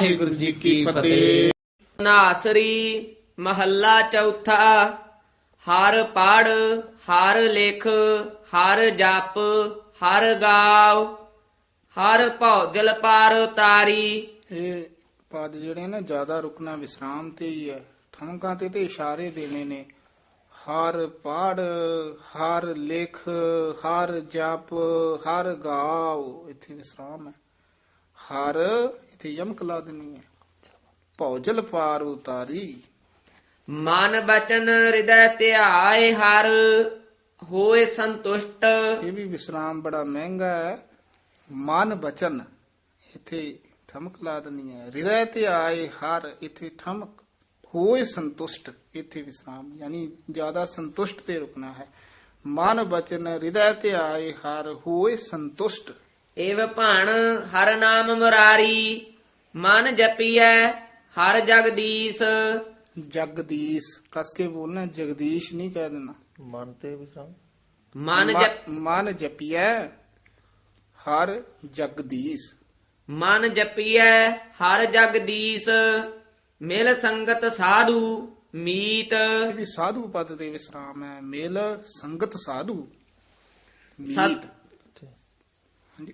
ਵਾਹਿਗੁਰੂ ਜੀ ਕੀ ਫਤਿਹ। ਨਾਸਰੀ ਮਹੱਲਾ ਚੌਥਾ। ਹਰ ਪੜ ਹਰ ਲਿਖ ਹਰ ਜਪ ਹਰ ਗਾਵ ਹਰ ਭੌਜਲ ਪਰ ਤਾਰੀ ਇਹ ਪਦ ਜਿਹੜੇ ਨੇ ਜ਼ਿਆਦਾ ਰੁਕਣਾ ਵਿਸਰਾਮ ਤੇ ਹੀ ਹੈ। ਠਮਕਾਂ ਤੇ ਤੇ ਇਸ਼ਾਰੇ ਦੇਣੇ ਨੇ। ਹਰ ਪੜ ਹਰ ਲਿਖ ਹਰ ਜਪ ਹਰ ਗਾਓ। ਇੱਥੇ ਵਿਸਰਾਮ ਹੈ। ਹਰ ਇੱਥੇ ਯਮਕ ਲਾ ਦੇਣੀ ਹੈ। ਭੌਜਲ ਪਾਰ ਉਤਾਰੀ। ਮਨ ਬਚਨ ਹਿਰਦੈ ਧਿਆਏ ਹਰ ਹੋਏ ਸੰਤੁਸ਼ਟ। ਇਹ ਵੀ ਵਿਸਰਾਮ ਬੜਾ ਮਹਿੰਗਾ ਹੈ। ਮਨ ਬਚਨ ਇੱਥੇ ਠਮਕ ਲਾ ਦੇਣੀ ਹੈ। ਹਿਰਦੈ ਤੇ ਆਏ ਹਰ ਇੱਥੇ ਠਮਕ ਹੋਏ ਸੰਤੁਸ਼ਟ ਇੱਥੇ ਵਿਸਰਾਮ। ਯਾਨੀ ਜ਼ਿਆਦਾ ਸੰਤੁਸ਼ਟ ਤੇ ਰੁਕਣਾ ਹੈ। ਮਨ ਬਚਨ ਹਿਰਦੈ ਤੇ ਆਏ ਹਰ ਹੋਏ ਸੰਤੁਸ਼ਟ। ਏਵ ਭਣ ਹਰ ਨਾਮ ਮੁਰਾਰੀ ਮਨ ਜਪੀਐ ਹਰ ਜਗਦੀਸ਼। ਜਗਦੀਸ਼ ਕਸ ਕੇ ਬੋਲਣਾ ਜਗਦੀਸ਼ ਨਹੀਂ ਕਹਿ ਦੇਣਾ। ਮਨ ਤੇ ਵਿਸਰਾਮ ਮਨ ਜਪ ਮਨ ਜਪੀਐ ਹਰ ਜਗਦੀਸ਼। ਮਨ ਜਪੀਐ ਹਰ ਜਗਦੀਸ਼ ਮਿਲ ਸੰਗਤ ਸਾਧੂ ਮੀਤ। ਇਹ ਵੀ ਸਾਧੂ ਪਦ ਦੇ ਵਿਸਰਾਮ ਹੈ ਮੇਲ ਸੰਗਤ ਸਾਧੂ ਸਤ- ਮੀਤ ਹਾਂਜੀ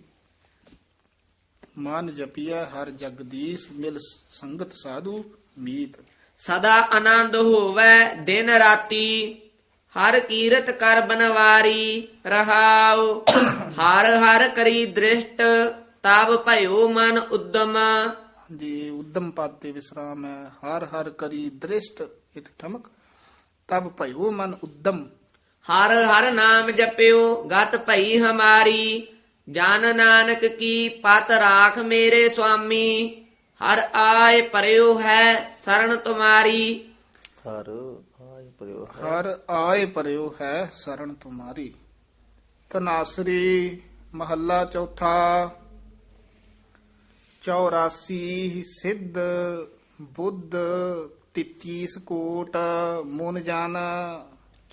ਮਨ ਜਪੀਐ ਹਰ ਜਗਦੀਸ਼ ਮਿਲ ਸੰਗਤ ਸਾਧੂ ਮੀਤ। ਸਦਾ ਆਨੰਦ ਹੋਵੇ ਦਿਨ ਰਾਤੀ ਹਰ ਕੀਰਤ ਕਰ ਬਨਵਾਰੀ ਰਹਾਉ। ਹਰ ਹਰ ਕਰੀ ਦ੍ਰਿਸ਼ਟ ਤਬ ਭਇਓ ਮਨ ਉਦਮ। ਜੀ ਉਦਮ ਪਦ ਤੇ ਵਿਸਰਾਮ ਹੈ। ਹਰ ਹਰ ਕਰੀ ਦ੍ਰਿਸ਼ਟ ਇਤ ਠਮਕ। ਤਬ ਭਇਓ ਮਨ ਉਦਮ। ਹਰ ਹਰ ਨਾਮ ਜਪਿਓ ਗਤ ਭਈ ਹਮਾਰੀ। ਜਨ ਨਾਨਕ ਕੀ ਪਤ ਰਾਖ ਮੇਰੇ ਸੁਆਮੀ ਹਰ ਆਏ ਪਰਿਓ ਹੈ ਸਰਣ ਤੁਮਾਰੀ। ਹਰ ਆਇ ਪਰਿਓ ਹਰ ਆਏ ਪਰਿਓ ਹੈ ਸਰਣ ਤੁਮਾਰੀ। ਤਨਾਸਰੀ ਮਹੱਲਾ ਚੌਥਾ। 84 ਸਿੱਧ ਬੁੱਧ 33 ਕੋਟ ਮਨ ਜਨ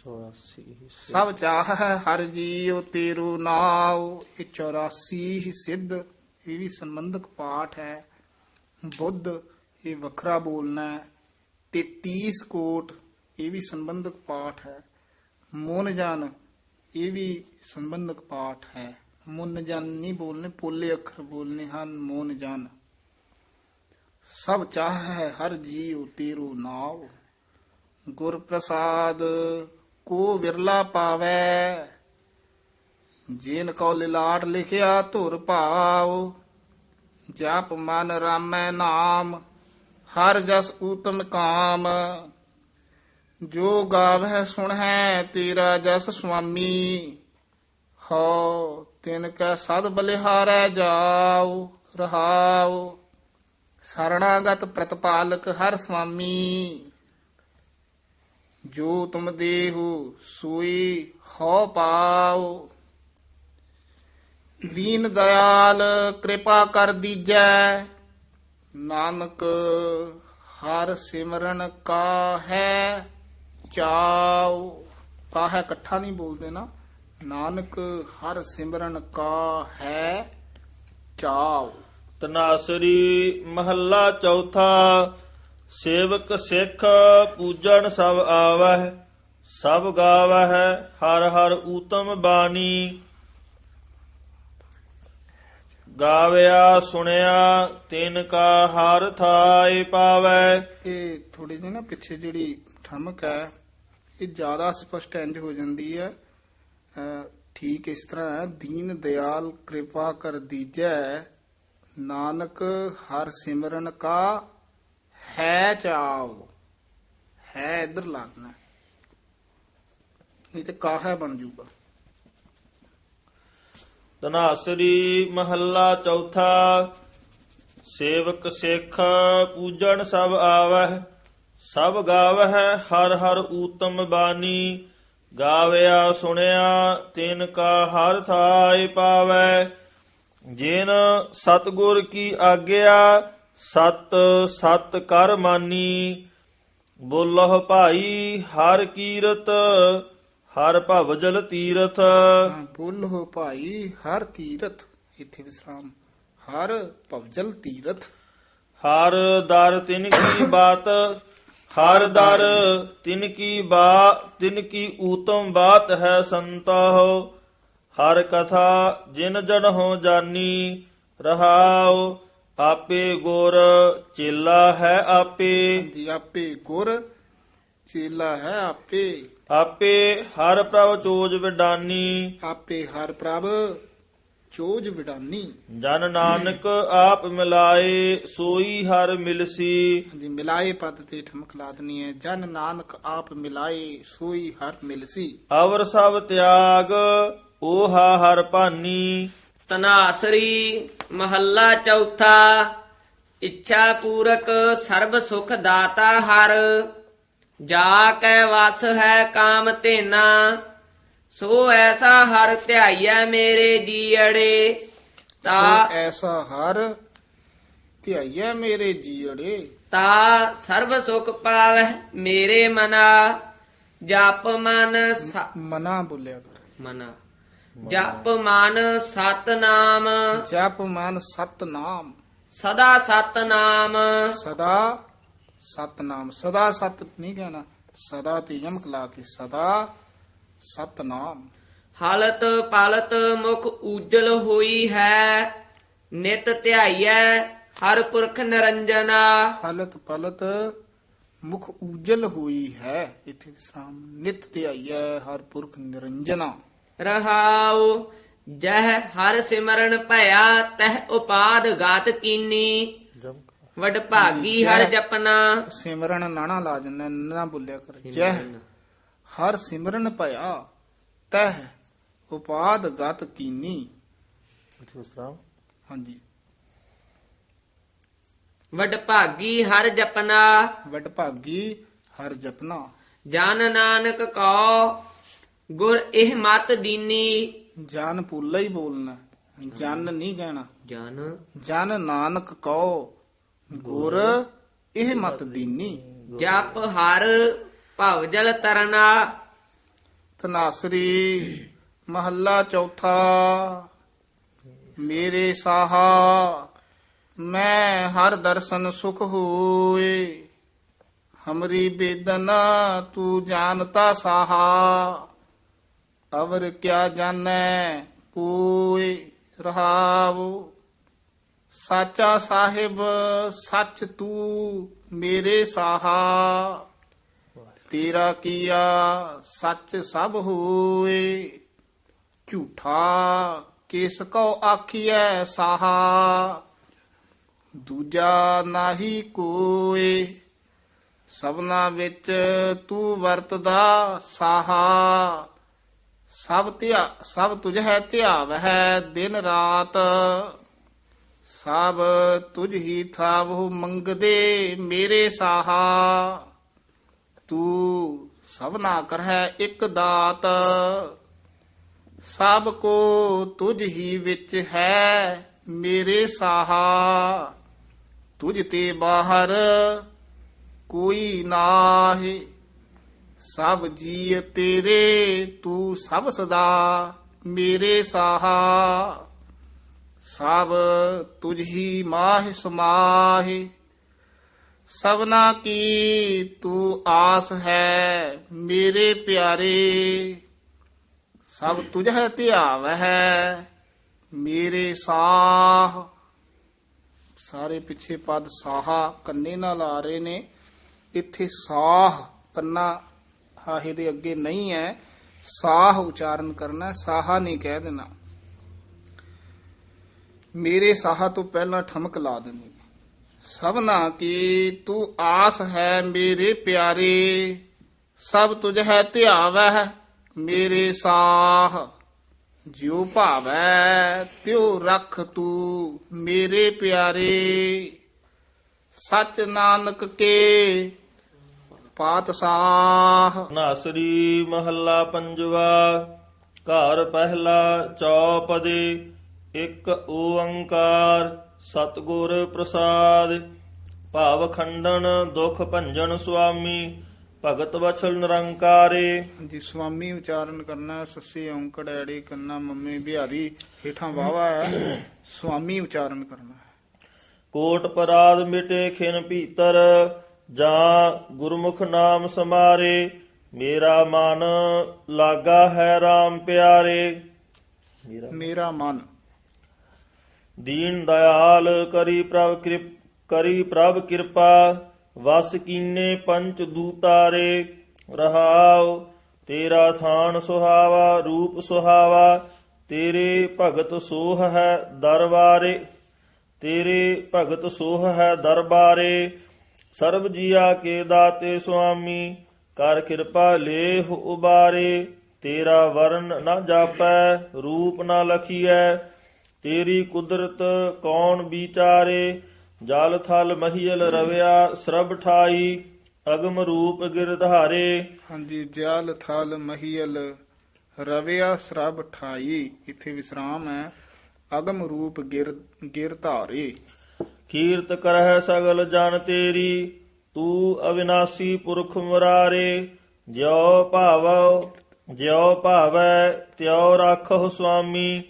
84 ਸਭ ਚਾਹ ਹਰ ਜੀਉ ਤੇਰੂ ਨਾਉ ਇਹ 84 ਸਿੱਧ ਇਹ ਵੀ ਸੰਬੰਧਕ ਪਾਠ ਹੈ ਬੁੱਧ ਇਹ ਵੱਖਰਾ ਬੋਲਣਾ ਹੈ 33 ਕੋਟ ਇਹ ਵੀ ਸੰਬੰਧਕ ਪਾਠ ਹੈ ਮਨ ਜਨ ਇਹ ਵੀ ਸੰਬੰਧਕ ਪਾਠ ਹੈ ਮਨ ਜਨ ਨਹੀਂ ਬੋਲਨੇ ਪੋਲੇ ਅੱਖਰ ਬੋਲਨੇ ਹਨ ਮਨ ਜਨ ਸਭ ਚਾਹ ਹੈ ਹਰ ਜੀਉ ਤੇਰੂ ਨਾਉ ਗੁਰ ਪ੍ਰਸਾਦ ਕੋ ਵਿਰਲਾ ਪਾਵੈ। ਜੇਨ ਕੋ ਲਿਲਾਟ ਲਿਖਿਆ ਧੁਰ ਭਾਉ। ਜਪ ਮਨ ਰਾਮੈ ਨਾਮ, ਹਰ ਜਸ ਊਤਮ ਕਾਮ। ਜੋ ਗਾਵਹਿ ਸੁਣਹਿ, ਤੇਰਾ ਜਸ ਸੁਆਮੀ। ਹੋ ਤਿਨ ਕੈ ਸਦ ਬਲਿਹਾਰੈ ਜਾਉ, ਰਹਾਉ। ਸਰਣਾਗਤ ਪ੍ਰਤਪਾਲਕ ਹਰ ਸੁਆਮੀ। ਜੋ ਤੁਮ ਦੇਹੋ ਸੋਈ ਹੋ ਪਾਓ ਦੀਨ ਦਇਆਲ ਕਿਰਪਾ ਕਰ ਦੀਜੈ। ਨਾਨਕ ਹਰ ਸਿਮਰਨ ਕਾ ਹੈ ਚਾਉ। ਕਾ ਹੈ ਇਕੱਠਾ ਨਹੀਂ ਬੋਲਦੇ ਨਾ। ਨਾਨਕ ਹਰ ਸਿਮਰਨ ਕਾ ਹੈ ਚਾਉ। ਤਨਾਸਰੀ ਮਹੱਲਾ ਚੌਥਾ ਸੇਵਕ ਸਿੱਖ ਪੂਜਣ ਸਭ ਆਵਹਿ, ਸਭ ਗਾਵਹਿ, ਹਰ ਹਰ ਊਤਮ ਬਾਣੀ। ਗਾਵਿਆ ਸੁਣਿਆ, ਤਿਨ ਕਾ ਹਰ ਥਾਇ ਪਾਵੈ ਇਹ ਥੋੜੀ ਜਿਹੀ ਨਾ ਪਿੱਛੇ ਜਿਹੜੀ ਠਮਕ ਹੈ, ਇਹ ਜ਼ਿਆਦਾ ਸਪਸ਼ਟ ਇੰਜ ਹੋ ਜਾਂਦੀ ਹੈ। ਠੀਕ ਇਸ ਤਰ੍ਹਾਂ ਹੈ, ਦੀਨ ਦਿਆਲ ਕਿਰਪਾ ਕਰ ਦੀਜੈ, ਨਾਨਕ ਹਰ ਸਿਮਰਨ ਕਾ ਹੈ ਚਾਉ ਹੈ ਇਧਰ ਲੱਗਣਾ ਨਹੀਂ ਤੇ ਕਾਹੈ ਬਣ ਜੂਗਾ ਤਨਾਸਰੀ ਮਹੱਲਾ ਚੌਥਾ, ਸੇਵਕ ਸਿੱਖ ਪੂਜਣ ਸਭ ਆਵਹਿ, ਸਭ ਗਾਵਹਿ ਹਰ ਹਰ ਊਤਮ ਬਾਣੀ, ਗਾਵਿਆ ਸੁਣਿਆ ਤਿਨ ਕਾ ਹਰ ਥਾਇ ਪਾਵੈ ਜਿਨ ਸਤਗੁਰ ਕੀ ਆਗਿਆ ਸਤ ਸਤ ਕਰ ਮਾਨੀ ਬੋਲਹੁ ਭਾਈ ਹਰ ਕੀਰਤ ਹਰ ਭਵਜਲ ਤੀਰਥ। ਹਾਂ, ਬੋਲੋ ਭਾਈ ਹਰ ਕੀਰਤ ਇੱਥੇ ਵਿਸਰਾਮ। ਹਰ ਭਵਜਲ ਤੀਰਥ। ਹਰ ਦਰ ਤਿਨ ਕੀ ਬਾਤ ਹਰ ਦਰ ਤਿਨ ਕੀ ਬਾ ਤਿਨ ਕੀ ਊਤਮ ਬਾਤ ਹੈ ਸੰਤੋ ਹਰ ਕਥਾ ਜਿਨ ਜਨ ਹੋ ਜਾਨੀ ਰਹਾਉ ਆਪੇ ਗੁਰ ਚੇਲਾ ਹੈ ਆਪੇ। ਜੀ ਆਪੇ ਗੁਰ ਚੇਲਾ ਹੈ ਆਪੇ। ਆਪੇ ਹਰ ਪ੍ਰਭ ਚੋਜ ਵਿਡਾਨੀ। ਆਪੇ ਹਰ ਪ੍ਰਭ ਚੋਜ ਵਿਡਾਨੀ। ਜਨ ਨਾਨਕ ਆਪ ਮਿਲਾਏ ਸੋਈ ਹਰ ਮਿਲਸੀ। ਜੀ ਮਿਲਾਏ ਪਦ ਤੇ ਠਮਕ ਲਾ ਦੇਣੀ ਹੈ। ਜਨ ਨਾਨਕ ਆਪ ਮਿਲਾਏ ਸੋਈ ਹਰ ਮਿਲਸੀ। ਅਵਰ ਸਭ ਤਿਆਗ ਓਹਾ ਹਰ ਭਾਨੀ। ਤਨਾਸਰੀ ਮਹੱਲਾ ਚੌਥਾ ਇੱਛਾ ਪੂਰਕ ਸਰਬ ਸੁਖ ਦਾਤਾ ਹਰ ਜਾ ਕੈ ਵਸ ਹੈ ਕਾਮ ਤੇਨਾ ਸੋ ਐਸਾ ਹਰ ਧਿਆਈਐ ਮੇਰੇ ਜੀਅੜੇ ਤਾ ਸੋ ਐਸਾ ਹਰ ਧਿਆਈਐ ਮੇਰੇ ਜੀੜੇ ਤਾ ਸਰਬ ਸੁਖ ਪਾਵੈ ਮੇਰੇ ਮਨਾ ਜਪ ਮਨ ਸ- ਮਨਾ ਬੋਲਿਆ ਕਰ। ਮਨਾ। ਜਪ ਮਨ ਸਤ ਨਾਮ ਜਪ ਮਨ ਸਤ ਨਾਮ ਸਦਾ ਸਤ ਨਾਮ ਸਦਾ ਸਤ ਨਾਮ ਸਦਾ ਸਤ ਨਹੀਂ ਕਹਿਣਾ। ਸਦਾ ਤੇ ਯਮਕ ਲਾ ਕੇ ਸਦਾ ਸਤ ਨਾਮ ਹਾਲਤ ਪਾਲਤ ਮੁਖ ਉਜਲ ਹੋਈ ਹੈ। ਨਿਤ ਧਿਆਈਐ ਹਰ ਪੁਰਖ ਨਿਰੰਜਨਾ। ਹਾਲਤ ਪਲਤ ਮੁਖ ਉਜਲ ਹੋਈ ਹੈ। ਇੱਥੇ ਵਿਸਰਾਮ ਨਿਤ ਤੇ ਆਈਐ ਹਰ ਪੁਰਖ ਨਿਰੰਜਨਾ। ਰਹਾਉ ਜਹ ਹਰ ਸਿਮਰਨ ਭਇਆ ਤਹ ਉਪਾਦ ਗਾਤ ਕੀਨੀ। ਵਡ ਭਾਗੀ ਹਰ ਜਪਨਾ। ਸਿਮਰਨ ਨਾਣਾ ਲਾ ਜੰਨਾ ਨਾ ਬੋਲਿਆ ਕਰ। ਜਹ ਹਰ ਸਿਮਰਨ ਭਇਆ ਤਹ ਉਪਾਦ ਗਤ ਕੀਨੀ। ਹਾਂਜੀ। ਵਡ ਭਾਗੀ ਹਰ ਜਪਨਾ। ਵਡ ਭਾਗੀ ਹਰ ਜਪਨਾ। ਜਨ ਨਾਨਕ ਕੋ ਗੁਰ ਇਹ ਮਤ ਦੀਨੀ। ਜਨ ਪੁੱਲਾ ਹੀ ਬੋਲਣਾ ਜਨ ਨਹੀਂ ਕਹਿਣਾ। ਜਨ। ਜਨ ਨਾਨਕ ਕਉ। ਗੁਰ ਇਹ ਮਤ ਦੀਨੀ। ਜਪ ਹਰ ਭਵ ਜਲ ਤਰਨਾ। ਤਨਾਸਰੀ ਮਹੱਲਾ ਚੌਥਾ। ਮੇਰੇ ਸਾਹਾ ਮੈਂ ਹਰ ਦਰਸ਼ਨ ਸੁਖ ਹੋਏ। ਹਮਰੀ ਬੇਦਨਾ ਤੂੰ ਜਾਣਤਾ ਸਾਹਾ। ਅਵਰ ਕਿਆ ਜਾਣੈ, ਕੋਈ ਰਹਾਵ ਸਾਚਾ ਸਾਹਿਬ, ਸੱਚ ਤੂੰ ਮੇਰੇ ਸਾਹਾ। ਤੇਰਾ ਕੀਆ ਸੱਚ ਸਭ ਹੋਏ। ਝੂਠਾ ਕਿਸ ਕੋ ਆਖੀਐ ਸਾਹਾ। ਦੂਜਾ ਨਾਹੀ ਕੋਏ, ਸਭਨਾ ਵਿੱਚ ਤੂੰ ਵਰਤਦਾ ਸਾਹਾ। ਸਭ ਧਿਆ, ਸਭ ਤੁਝ ਹੈ ਧਿਆਵ ਹੈ ਦਿਨ ਰਾਤ। ਸਭ ਤੁਝ ਹੀ ਥਾਵਹੁ ਮੰਗਦੇ ਮੇਰੇ ਸਾਹਾ। ਤੂੰ ਸਭਨਾ ਕਰਹਿ ਇੱਕ ਦਾਤ। ਸਭ ਕੋ ਤੁਝ ਹੀ ਵਿੱਚ ਹੈ ਮੇਰੇ ਸਾਹਾ। ਤੁਝ ਤੇ ਬਾਹਰ ਕੋਈ ਨਾਹੀ ਸਭ ਜੀ ਤੇਰੇ, ਤੂੰ ਸਭ ਸਦਾ ਮੇਰੇ ਸਾਹਾ। ਸਭ ਤੁਝ ਮਾਹ ਮਾਹਿ ਸਮਾਹਿ। ਸਭਨਾ ਕੀ ਤੂੰ ਆਸ ਹੈ ਮੇਰੇ ਪਿਆਰੇ। ਸਭ ਤੁਝ ਹੈ ਧਿਆਵ ਹੈ ਮੇਰੇ ਸਾਹ। ਸਾਰੇ ਪਿੱਛੇ ਪਦ ਸਾਹਾ ਕੰਨੇ ਨਾਲ ਆ ਰਹੇ ਨੇ। ਇੱਥੇ ਸਾਹ ਕੰਨਾ ਹਾਹੇ ਦੇ ਅੱਗੇ ਨਹੀਂ ਹੈ ਸਾਹ ਉਚਾਰਨ ਕਰਨਾ ਹੈ, ਸਾਹਾ ਨਹੀਂ ਕਹਿ ਦੇਣਾ। ਮੇਰੇ ਸਾਹ ਤੋਂ ਪਹਿਲਾਂ ਠਮਕ ਲਾ ਦੇਣੀ। ਸਭਨਾ ਕੀ ਤੂੰ ਆਸ ਹੈ ਮੇਰੇ ਪਿਆਰੇ ਸਭ ਤੁਝ ਹੈ ਧਿਆਵੈ ਮੇਰੇ ਸਾਹ। ਜਿਉ ਭਾਵੈ ਤਿਉ ਰਖ ਤੂੰ ਮੇਰੇ ਪਿਆਰੇ। ਸਚ ਨਾਨਕ ਕੇ ਪਾਤਸ਼ਾਹ ਨਾਸਰੀ ਮਹੱਲਾ ਪੰਜਵਾ ਘਰ ਪਹਿਲਾ ਚੌਪਦੇ ਇੱਕ ਓੰਕਾਰ ਸਤਿਗੁਰ ਪ੍ਰਸਾਦ। ਭਾਵ ਖੰਡਨ ਦੁਖ ਭੰਜਨ ਸੁਆਮੀ ਭਗਤ ਵਛਲ ਨਿਰੰਕਾਰੇ। ਜੀ ਸੁਆਮੀ ਉਚਾਰਨ ਕਰਨਾ ਸੱਸੇ ਔਂਕੜ ਐੜੀ ਕੰਨਾ ਮੰਮੀ ਬਿਹਾਰੀ ਹੇਠਾਂ ਵਾਵਾ ਹੈ। ਸੁਆਮੀ ਉਚਾਰਨ ਕਰਨਾ। ਕੋਟ ਪਰਾਧ ਮਿਟੇ ਖਿਨ ਭੀਤਰ ਜਾਂ ਗੁਰਮੁਖ ਨਾਮ ਸਮਾਰੇ ਮੇਰਾ ਮਨ ਲਾਗਾ ਹੈ RAM ਪਿਆਰੇ। ਮੇਰਾ ਮੇਰਾ ਮਨ। ਦੀਨ ਦਇਆਲ ਕਰੀ ਪ੍ਰਭ ਕਿਰਪ ਕਰੀ ਪ੍ਰਭ ਕਿਰਪਾ ਵਸ ਕੀਨੇ ਪੰਚ ਦੂਤਾਰੇ। ਰਹਾਉ ਤੇਰਾ ਥਾਨ ਸੁਹਾਵਾ ਰੂਪ ਸੁਹਾਵਾ ਤੇਰੇ ਭਗਤ ਸੋਹ ਹੈ ਦਰਬਾਰੇ। ਤੇਰੇ ਭਗਤ ਸੋਹ ਹੈ ਦਰਬਾਰੇ। ਸਰਬ ਜੀਆ ਕੇ ਦਾਤੇ ਸੁਆਮੀ, ਕਰ ਕਿਰਪਾ ਲੇਹ ਉਬਾਰੇ, ਤੇਰਾ ਵਰਨ ਨਾ ਜਾਪੈ, ਰੂਪ ਨਾ ਲਖੀਐ, ਤੇਰੀ ਕੁਦਰਤ ਕੌਣ ਵਿਚਾਰੇ, ਜਲ ਥਲ ਮਹੀਲ ਰਵਿਆ ਸਰਬ ਠਾਈ, ਅਗਮ ਰੂਪ ਗਿਰਧਾਰੇ ਹਾਂਜੀ, ਜਲ ਥਲ ਮਹੀਲ ਰਵਿਆ ਸਰਬ ਠਾਈ, ਇੱਥੇ ਵਿਸਰਾਮ ਹੈ, ਅਗਮ ਰੂਪ ਗਿਰ ਗਿਰ ਧਾਰੇ। ਕੀਰਤ ਕਰਹਿ ਸਗਲ ਜਨ ਤੇਰੀ ਤੂੰ ਅਵਿਨਾਸੀ ਪੁਰਖ ਮੁਰਾਰੇ ਜਿਉ ਭਾਵਉ ਜਿਉ ਭਾਵੈ ਤਿਉ ਰਾਖਹੁ ਸੁਆਮੀ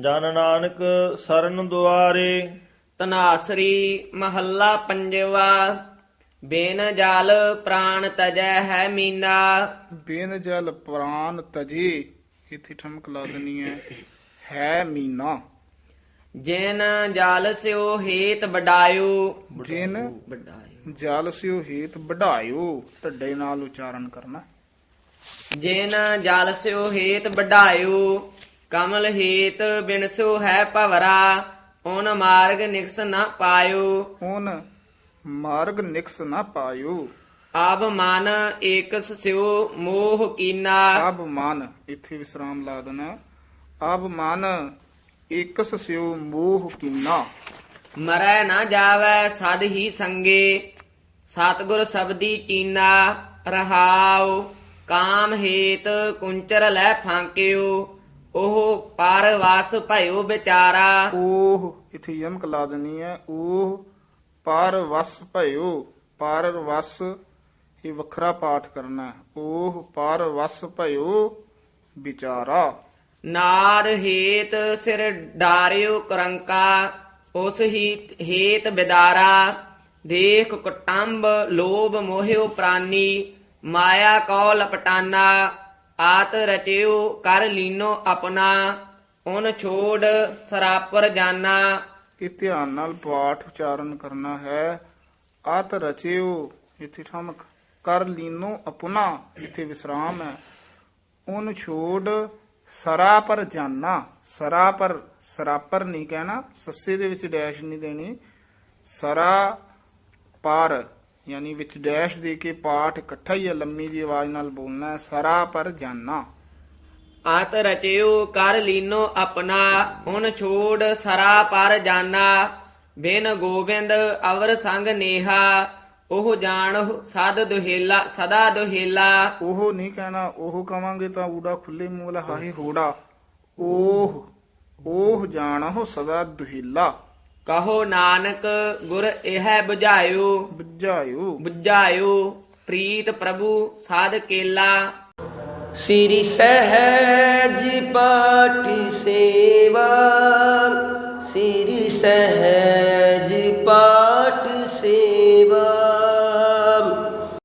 ਜਨ ਨਾਨਕ ਸਰਨ ਦੁਆਰੇ। ਤਨਾਸਰੀ ਮਹੱਲਾ ਪੰਜਵਾ ਬੇਨ ਜਲ ਪ੍ਰਾਣ ਤਜੈ ਹੈ ਮੀਨਾ। ਬੇਨ ਜਲ ਪ੍ਰਾਨ ਤਜੇ ਇੱਥੇ ਠਮਕ ਲਾ ਦੇਣੀ ਹੈ ਹੈ ਮੀਨਾ। ਜਿਨ ਜਲ ਸਿਓ ਹੇਤ ਵਡਾਇਓ। ਜਿਨ ਵਡਾਇਓ। ਜਲ ਸਿਓ ਹੇਤ ਵਢਾਇਓ ਢੱਡੇ ਨਾਲ ਉਚਾਰਨ ਕਰਨਾ। ਜਿਨ ਜਲ ਸਿਓ ਹੇਤ ਵਡਾਇਓ ਕਮਲ ਹੇਤ ਬਿਨਸੋ ਹੈ ਭਵਰਾ ਓਨ ਮਾਰਗ ਨਿਕਸ ਨਾ ਪਾਇਓ। ਹੁਣ ਮਾਰਗ ਨਿਕਸ ਨਾ ਪਾਇਓ। ਆਬ ਮਨ ਏਕਸ ਸਿਓ ਮੋਹ ਕੀਨਾ। ਆਬ ਮਨ ਇੱਥੇ ਵਿਸਰਾਮ ਲਾ ਦੇਣਾ। ਆਬ ਮਨ ਇਕਸ ਸਿਓ ਮੋਹ ਕੀਨਾ। ਮਰੈ ਨਾ ਜਾਵੈ ਸਦ ਹੀ ਸੰਗੇ ਸਤਗੁਰ ਸਬਦੀ ਚੀਨਾ ਰਹਾਉ ਕਾਮ ਹੇਤ ਕੁੰਚਰ ਲੈ ਫਾਂਕਿਓ ਉਹ ਪਰ ਵਸ ਭਇਓ ਵਿਚਾਰਾ। ਉਹ ਇੱਥੇ ਯਮਕ ਲਾ ਦੇਣੀ ਹੈ ਉਹ ਪਰ ਵਸ ਭਇਓ ਪਰ ਵਸ ਇਹ ਵੱਖਰਾ ਪਾਠ ਕਰਨਾ ਹੈ। ਉਹ ਪਰ ਵਸ ਭਇਓ ਵਿਚਾਰਾ। ਨਾਰ ਹੇਤ ਸਿਰ ਡਾਰਿਓ ਕਰੰਕਾ, ਉਸ ਹੀ ਹੇਤ ਬਿਦਾਰਾ, ਦੇਖ ਕੁਟੰਬ ਲੋਭ ਮੋਹਿਓ ਪ੍ਰਾਨੀ, ਮਾਇਆ ਕੋ ਲਪਟਾਨਾ ਆਤ ਰਚਿਓ ਕਰ ਲੀਨੋ ਆਪਣਾ, ਉਨ ਛੋੜ ਸਰਾਪਰ ਜਾਨਾ। ਇਹ ਧਿਆਨ ਨਾਲ ਪਾਠ ਉਚਾਰਨ ਕਰਨਾ ਹੈ? ਆਤ ਰਚਿਓ, ਇੱਥੇ ਠਮਕ, ਕਰ ਲੀਨੋ ਆਪਣਾ, ਇੱਥੇ ਵਿਸਰਾਮ ਹੈ। ਉਹਨ ਛੋੜ ਸਰਾ ਪਰ ਜਾਨਾ, ਸਰਾ ਪਰ, ਸਰਾਪਰ ਨਹੀਂ ਕਹਿਣਾ, ਸੱਸੇ ਦੇ ਵਿੱਚ ਡੈਸ਼ ਨਹੀਂ ਦੇਣੀ, ਸਰਾ ਪਰ, ਯਾਨੀ ਵਿੱਚ ਡੈਸ਼ ਦੇ ਕੇ ਪਾਠ ਇਕੱਠਾ ਹੀ ਲੰਮੀ ਜੀ ਆਵਾਜ਼ ਨਾਲ ਬੋਲਣਾ ਸਰਾ ਪਰ ਜਾਨਾ। ਆਤ ਰਚਿਓ, ਕਰ ਲੀਨੋ ਆਪਣਾ, ਹੁਣ ਛੋੜ ਸਰਾ ਪਰ ਜਾਨਾ, ਬਿਨ ਗੋਬਿੰਦ ਅਵਰ ਸੰਗ ਨੇਹਾ। ਉਹ ਜਾਣਹੁ ਸਦ ਦੁਹੇਲਾ ਸਦਾ ਦੁਹੇਲਾ। ਉਹ ਨਹੀਂ ਕਹਿਣਾ ਉਹ ਕਵਾਂਗੇ ਤਾਂ ਊੜਾ ਖੁੱਲੇ ਮੂੰਹ ਵਾਲਾ ਹਾਹੀ ਹੋੜਾ। ਉਹ ਉਹ ਜਾਣਹੁ ਸਦਾ ਦੁਹਿਲਾ। ਕਹੋ ਨਾਨਕ ਗੁਰ ਇਹ ਬੁਝਾਇਓ। 부ਝਾਇਓ ਪ੍ਰੀਤ ਪ੍ਰਭੂ ਸਾਧ ਕੇਲਾ। ਸ੍ਰੀ ਸਹਿਜ ਪਾਠ ਸੇਵਾ। ਸ੍ਰੀ ਸਹਿਜ ਪਾਠ ਸੇਵਾ।